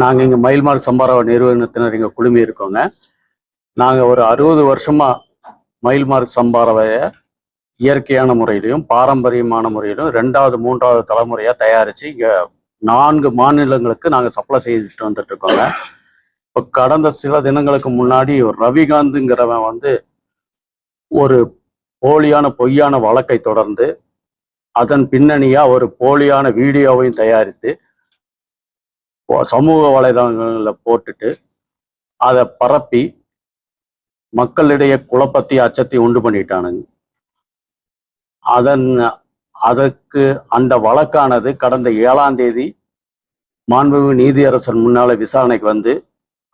நாங்கள் இங்கே மயில்மார்க் சம்பாரவ நிறுவனத்தினர் இங்கே குழுமி இருக்கோங்க. நாங்கள் ஒரு அறுபது வருஷமாக மயில்மார்க் சம்பாரவையை இயற்கையான முறையிலையும் பாரம்பரியமான முறையிலும் ரெண்டாவது மூன்றாவது தலைமுறையாக தயாரித்து இங்கே நான்கு மாநிலங்களுக்கு நாங்கள் சப்ளை செய்துட்டு வந்துட்டு இருக்கோங்க இப்போ கடந்த சில தினங்களுக்கு முன்னாடி ஒரு ரவிகாந்துங்கிறவன் வந்து ஒரு போலியான பொய்யான வழக்கை தொடர்ந்து அதன் பின்னணியாக ஒரு போலியான வீடியோவையும் தயாரித்து சமூக வலைதளங்களில் போட்டுட்டு அதை பரப்பி மக்களிடையே குழப்பத்தை அச்சத்தை உண்டு பண்ணிட்டானுங்க. அதன் அதற்கு அந்த வழக்கானது கடந்த ஏழாம் தேதி மாண்புமிகு நீதியரசன் முன்னால விசாரணைக்கு வந்து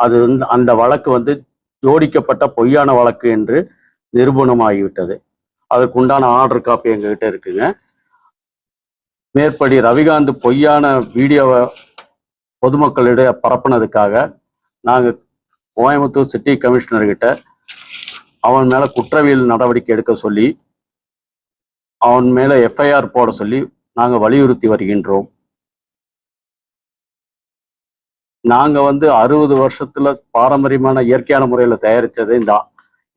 அது வந்து அந்த வழக்கு வந்து ஜோடிக்கப்பட்ட பொய்யான வழக்கு என்று நிரூபணமாகிவிட்டது. அதற்குண்டான ஆர்டர் காப்பி எங்ககிட்ட இருக்குங்க. மேற்படி ரவிகாந்த் பொய்யான வீடியோவை பொதுமக்களிடையே பரப்புனதுக்காக நாங்கள் கோயம்புத்தூர் சிட்டி கமிஷனர்கிட்ட அவன் மேலே குற்றவியல் நடவடிக்கை எடுக்க சொல்லி அவன் மேலே எஃப்ஐஆர் போட சொல்லி நாங்கள் வலியுறுத்தி வருகின்றோம். நாங்கள் வந்து அறுபது வருஷத்தில் பாரம்பரியமான இயற்கையான முறையில் தயாரித்தது இந்த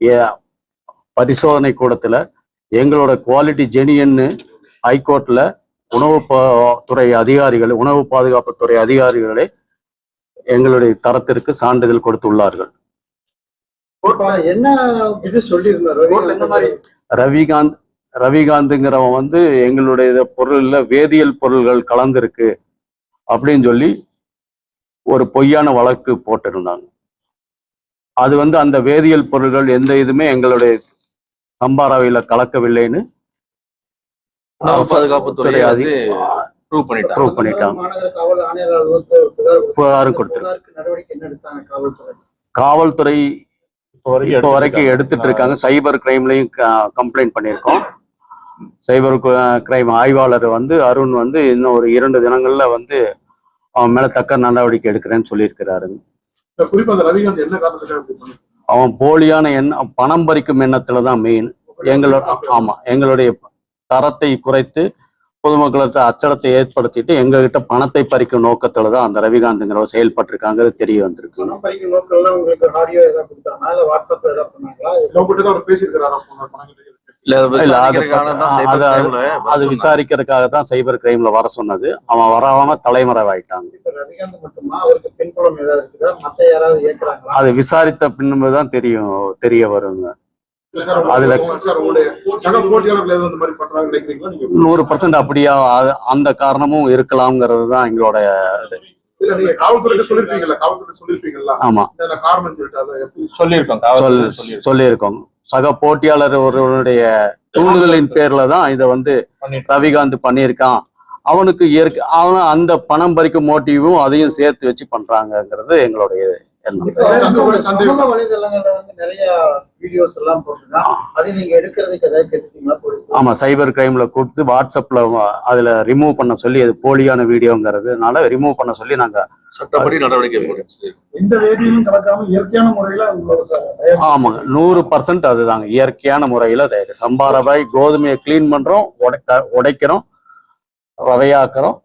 ஏ- பரிசோதனை கூடத்தில் எங்களோட குவாலிட்டி ஜெனியன்னு ஹைகோர்ட்டில் உணவு பா- துறை அதிகாரிகள் உணவு பாதுகாப்பு துறை அதிகாரிகளே எங்களுடைய தரத்திற்கு சான்றிதழ் கொடுத்துள்ளார்கள். ரவிகாந்த் ரவிகாந்துங்கிறவன் வந்து எங்களுடைய பொருள்ல வேதியியல் பொருள்கள் கலந்திருக்கு அப்படின்னு சொல்லி ஒரு பொய்யான வழக்கு போட்டிருந்தாங்க. அது வந்து அந்த வேதியியல் பொருள்கள் எந்த இதுவுமே எங்களுடைய சம்பாராவையில கலக்கவில்லைன்னு உணவு அரசு பாதுகாப்பு துறை துறை வந்து அதி- ப்ரூவ் பண்ணிட்டாங்க ப்ரூவ் பண்ணிட்டாங்க மாநகர காவல் ஆணையர் அலுவலகத்துல புகார் கொடுத்தாங்க. புகாரும் கொடுத்திருக்கு. காவல்துறை? இப்போ வரைக்கும் எடுத்துட்டு இருக்காங்க. சைபர் கிரைம்லயும் கம்ப்ளைண்ட் பண்ணியிருக்கோம். சைபர் கிரைம் ஆய்வாளர் வந்து அருண் வந்து இன்னும் ஒரு இரண்டு தினங்கள்ல வந்து அவன் மேல தக்க நடவடிக்கை எடுக்கிறேன்னு பண்ணாரு? அவன் போலியான எண்ண பணம் பறிக்கும் எண்ணத்துல தான் மெயின் எங்களோட ஆமா எங்களுடைய தரத்தை குறைத்து பொதுமக்களுக்கு அச்சடத்தை ஏற்படுத்திட்டு எங்ககிட்ட பணத்தை பறிக்கும் நோக்கத்துல தான் அந்த ரவிகாந்த்ங்கிறவர் செயல்பட்டிருக்காங்கிறது தெரிய வந்திருக்கு. அதை விசாரிக்கிறதுக்காக தான் சைபர் கிரைம்ல வர சொன்னது. அவன் வராம தலைமறைவாயிட்டாங்க அது விசாரித்த பின்பு தான் தெரியும் தெரிய வருங்க. அதுல- நூறு பர்சன்ட் அப்படியா? அந்த காரணமும் இருக்கலாம்ங்கிறது தான் எங்களோட ஆமா. சொல்லியிருக்கோம் சக போட்டியாளர் ஒருவருடைய தூண்டுதலின் பேர்ல தான் இதை வந்து ரவிகாந்த் பண்ணியிருக்கான். அவனுக்கு இயற்கை அவன் அந்த பணம் பறிக்கும் மோட்டிவும் அதையும் சேர்த்து வச்சு பண்றாங்கங்கிறது எங்களுடைய சமூக வலைதளங்கள்ல வந்து நிறைய வீடியோஸ் எல்லாம் போட்டுருக்கா அதை நீங்க எடுக்கிறதுக்கு ஏதாவது கேட்டுட்டீங்களா போலீஸ்? ஆமா சைபர் கிரைம்ல கொடுத்து வாட்ஸ்அப்ல அதுல ரிமூவ் பண்ண சொல்லி அது போலியான வீடியோங்கிறதுனால ரிமூவ் பண்ண சொல்லி நாங்க சட்டப்படி நடவடிக்கை. எந்த கலக்காம இயற்கையான முறையில ஆமாங்க நூறு பர்சன்ட் அதுதாங்க. இயற்கையான முறையில தயாரி சம்பா கோதுமையை க்ளீன் பண்றோம் உடைக்க உடைக்கிறோம் ரவையாக்குறோம்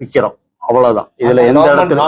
விற்கிறோம் அவ்வளவுதான். இதுல எந்த இடத்துல